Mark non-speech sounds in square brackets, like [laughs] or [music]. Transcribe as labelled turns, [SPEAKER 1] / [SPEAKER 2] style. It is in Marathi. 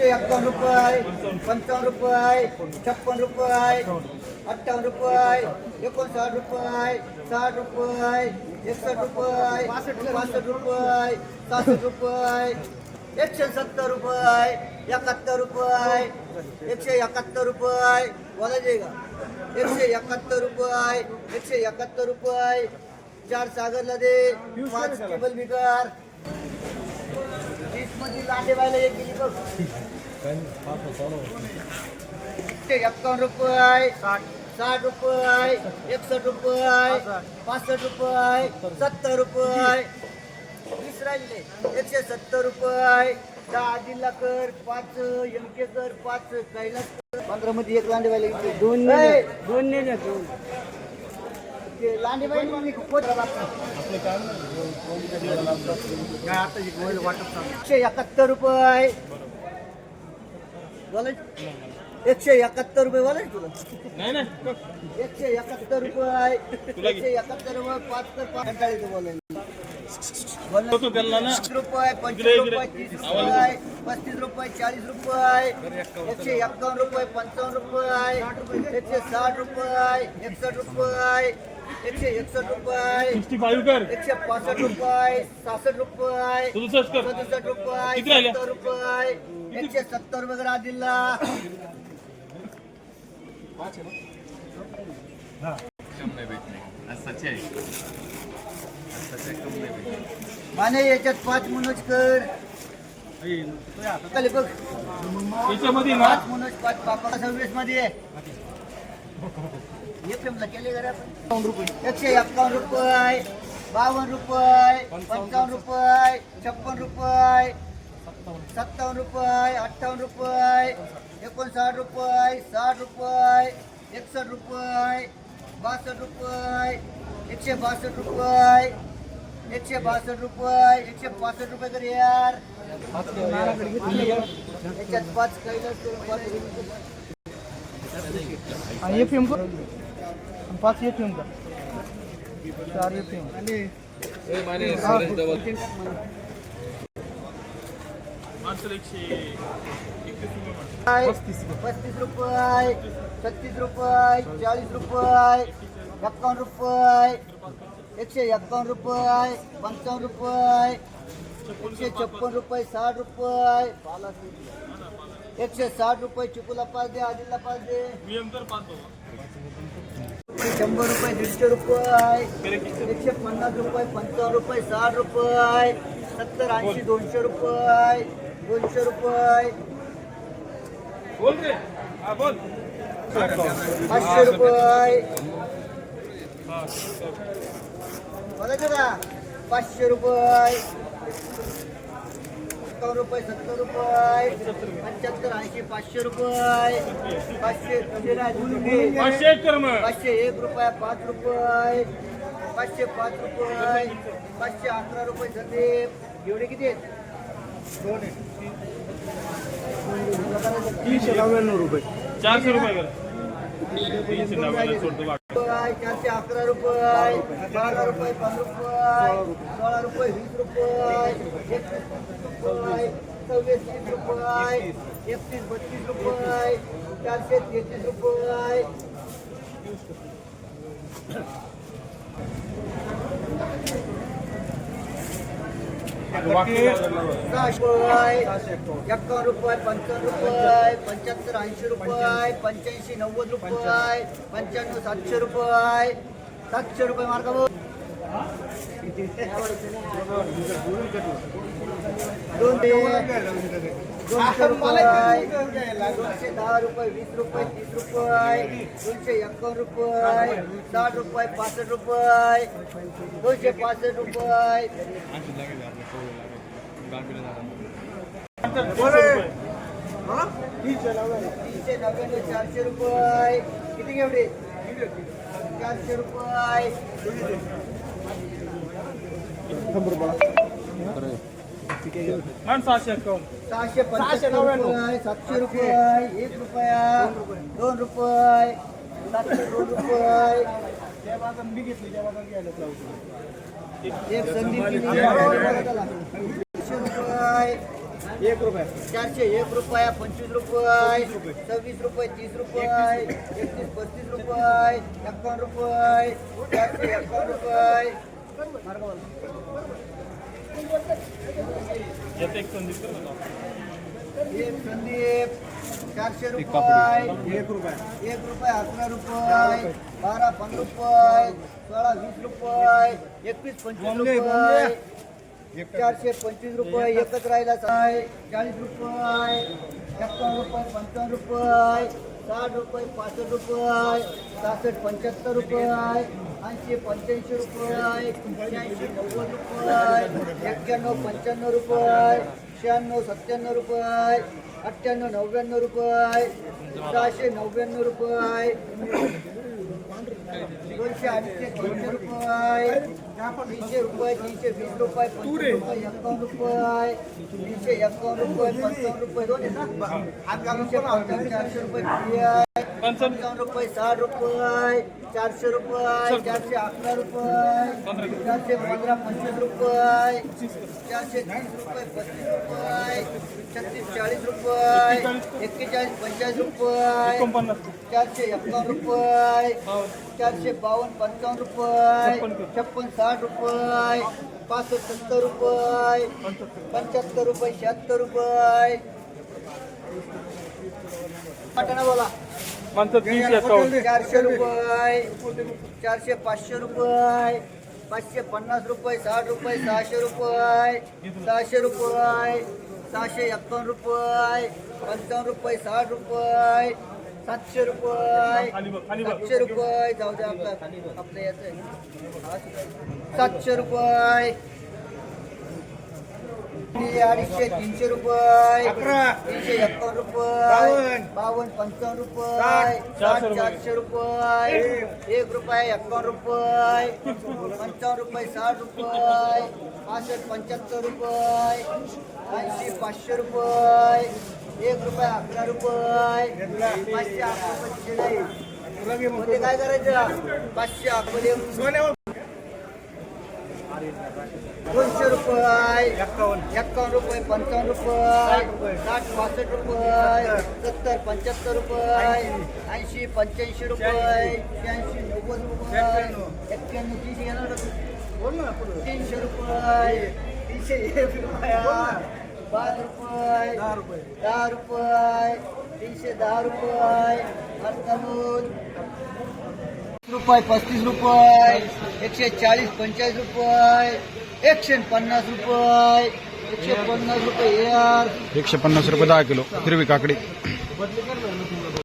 [SPEAKER 1] एकशे एक्कावन्न रुपये पंचावन्न रुपये छप्पन रुपये अठ्ठावन्न रुपये एकोणसाठ रुपये साठ रुपये एकसष्ट रुपये पासष्ट रुपये सहासष्ट रुपये एकशे सत्तर रुपये एकाहत्तर रुपये एकशे एकाहत्तर रुपये बोलायचे का? एकशे एकाहत्तर रुपये एकशे एकाहत्तर रुपये चार सागरला दे पाच टेबल बिगर तीसमध्ये लांडे व्हायला एक गेली बघ एकशे एक्कावन्न रुपये साठ रुपये. एकसष्ट रुपये पासष्ट रुपये सत्तर रुपये वीस राहिले एकशे सत्तर रुपये दहा जिल्हा कर पाच एमके कर पाच कैलास कर पंधरा मध्ये एक लांडे व्हायला दोन दोन ने दोन. एकशे एकाहत्तर रुपये. एकशे एकाहत्तर रुपये बोला तुला. एकशे एकाहत्तर रुपये. एकशे एकाहत्तर रुपये पाच तर पाच कंटाळी तू बोलायला बोला
[SPEAKER 2] तू त्यांना ना.
[SPEAKER 1] तीस रुपये पंचवीस रुपये तीस रुपये पस्तीस रुपये चाळीस रुपये. एकशे एक्कावन्न रुपये पंचावन्न रुपये. एकशे साठ रुपये एकसष्ट रुपये. एकशे एकसष्ट रुपये.
[SPEAKER 2] सिक्स्टी फाईव्ह कर.
[SPEAKER 1] एकशे पासष्ट रुपये. सहासष्ट रुपये.
[SPEAKER 2] सदुसष्ट कर.
[SPEAKER 1] सदुसष्ट रुपये.
[SPEAKER 2] किती राहिले?
[SPEAKER 1] सत्तर रुपये. एकशे सत्तर रुपये करा दिला.
[SPEAKER 3] कम नाही भेटणे आज सच्चे आहे. आज सच्चे कम नाही भेटणे
[SPEAKER 1] माने याच्यात पाच मनोज कर. खाली बघ.
[SPEAKER 2] याच्यामध्ये ना?
[SPEAKER 1] पाच मनोज पाच पापा सव्वीसमध्ये आपण एकशे एक्कावन्न रुपये बावन्न रुपये पंचावन्न रुपये छप्पन रुपये सत्तावन्न रुपये अठ्ठावन्न रुपये एकोणसाठ रुपये साठ रुपये एकसष्ट रुपये बासष्ट रुपये एकशे बासष्ट रुपये एकशे बासष्ट रुपये एकशे पासष्ट रुपये कर यार याच्यात पाच कैलास पाच
[SPEAKER 4] एफ एम कर. पाच एफ एम कर. चार एफ एम.
[SPEAKER 1] पस्तीस रुपये. छत्तीस रुपये. चाळीस रुपये. एक्कावन्न रुपये. एकशे एक्कावन्न रुपये. पंचावन्न रुपये. एकशे छप्पन रुपये. साठ रुपये. एकशे साठ रुपये चिकूला पाच दे आदिला पाच दे. शंभर रुपये दीडशे रुपये. एकशे पन्नास रुपये पंचावन्न रुपये साठ रुपये. सत्तर ऐंशी दोनशे रुपये. दोनशे रुपये.
[SPEAKER 2] बोल बोल.
[SPEAKER 1] पाचशे रुपये. बोलायचं का पाचशे रुपये. एकावन्न रुपये सत्तर रुपये पंच्याहत्तर ऐंशी पाचशे रुपये पाचशे
[SPEAKER 2] पाचशे एक कर मग.
[SPEAKER 1] पाचशे एक रुपया पाच रुपये पाचशे पाच रुपये पाचशे अकरा रुपये झाले एवढे किती आहेत?
[SPEAKER 4] रुपये.
[SPEAKER 2] चारशे रुपये कर. तीनशे नव्याण्णव सोडतो बाकी.
[SPEAKER 1] रुपये चारशे अकरा रुपये बारा रुपये पाच रुपये सोळा रुपये वीस रुपये. रुपये सव्वीस तीस रुपये एकतीस बत्तीस रुपये चारशे तेहतीस रुपये. रुपये एक्कावन्न रुपये पंचावन्न रुपये पंच्याहत्तर ऐंशी रुपये पंच्याऐंशी नव्वद रुपये पंच्याण्णव सातशे रुपये. सातशे रुपये मार्ग दोन ते दोनशे रुपये. [laughs] दोनशे दहा रुपये वीस रुपये तीस रुपये दोनशे एक्कावन्न रुपये साठ रुपये पासष्ट रुपये दोनशे पासष्ट रुपये. तीनशे नव्याण्णव चारशे रुपये. किती घेवडे चारशे रुपये.
[SPEAKER 2] मान सहाशे
[SPEAKER 1] सहाशे पंच्याण्णव रुपये सातशे रुपये एक रुपया दोन रुपये सातशे दोन रुपये एक संधी दिली. पाचशे रुपये एक रुपया चारशे एक रुपया पंचवीस रुपये सव्वीस रुपये तीस रुपये एकतीस पस्तीस रुपये एकावन्न रुपये चारशे एकावन्न रुपये
[SPEAKER 2] एक संदीप
[SPEAKER 1] चारशे रुपये. एक रुपये. एक रुपये अकरा रुपये. बारा पंधरा रुपये. सोळा वीस रुपये. एकवीस पंचवीस रुपये. चारशे पंचवीस रुपये. एकच राहिला आहे चाळीस रुपये. छप्पन रुपये पंचावन्न रुपये साठ रुपये पासष्ट रुपये सहासष्ट पंच्याहत्तर रुपये ऐंशी पंच्याऐंशी रुपये शहाऐंशी नव्वद रुपये एक्क्याण्णव पंच्याण्णव रुपये शहाण्णव सत्त्याण्णव रुपये अठ्ठ्याण्णव नव्याण्णव रुपये सहाशे नव्याण्णव रुपये. दोनशे अडीचशे दोनशे रुपये. तीनशे रुपये तीनशे वीस रुपये पंचवीस रुपये एकावन्न रुपये. तीनशे एकावन्न रुपये पंचावन्न रुपये दोन आहेत ना तीनशे पंचावन्न चारशे रुपये. पंचावन्न रुपये साठ रुपये चारशे रुपये चारशे अकरा रुपये चारशे पंधरा पंचवीस रुपये चारशे तीस रुपये पस्तीस रुपये छत्तीस चाळीस रुपये एक्केचाळीस पंचेचाळीस रुपये चारशे एकावन्न रुपये चारशे बावन्न पंचावन्न रुपये छप्पन साठ रुपये पासष्ट सत्तर रुपये पंच्याहत्तर रुपये शहात्तर रुपये पटना बोला
[SPEAKER 2] माणसं तीनशे एकावन्न.
[SPEAKER 1] चारशे रुपये. चारशे पाचशे रुपये. पाचशे पन्नास रुपये साठ रुपये सहाशे रुपये. सहाशे रुपये. सहाशे एकावन्न रुपये. पंचावन्न रुपये साठ रुपये. सातशे रुपये. सातशे रुपये. जाऊ दे आपलं आपलं याचं सातशे रुपये. अडीचशे तीनशे रुपये. तीनशे एकावन्न रुपये. बावन्न. पंचावन्न रुपये. साठ चारशे रुपये. एक. रुपये एकावन्न रुपये. पंचावन्न रुपये साठ रुपये. पासष्ट पंच्याहत्तर रुपये. ऐंशी पाचशे रुपये. एक रुपये अकरा रुपये. पाचशे अकरा रुपये काय करायचं? पाचशे अकरा दोनशे रुपये एक्कावन्न रुपये पंचावन्न रुपये साठ पासष्ट रुपये सत्तर पंच्याहत्तर रुपये ऐंशी पंच्याऐंशी रुपये शहाऐंशी नव्वद रुपये एक्क्याण्णव तीनशे तू? तीनशे रुपये तीनशे एक रुपया पाच रुपये. दहा रुपये तीनशे दहा रुपये अठ्ठावन्न रुपये पस्तीस रुपये एकशे चाळीस पंचेचाळीस रुपये एकशे पन्नास रुपये एकशे पन्नास रुपये
[SPEAKER 5] एकशे पन्नास रुपये दहा किलो. हिरवी काकडी.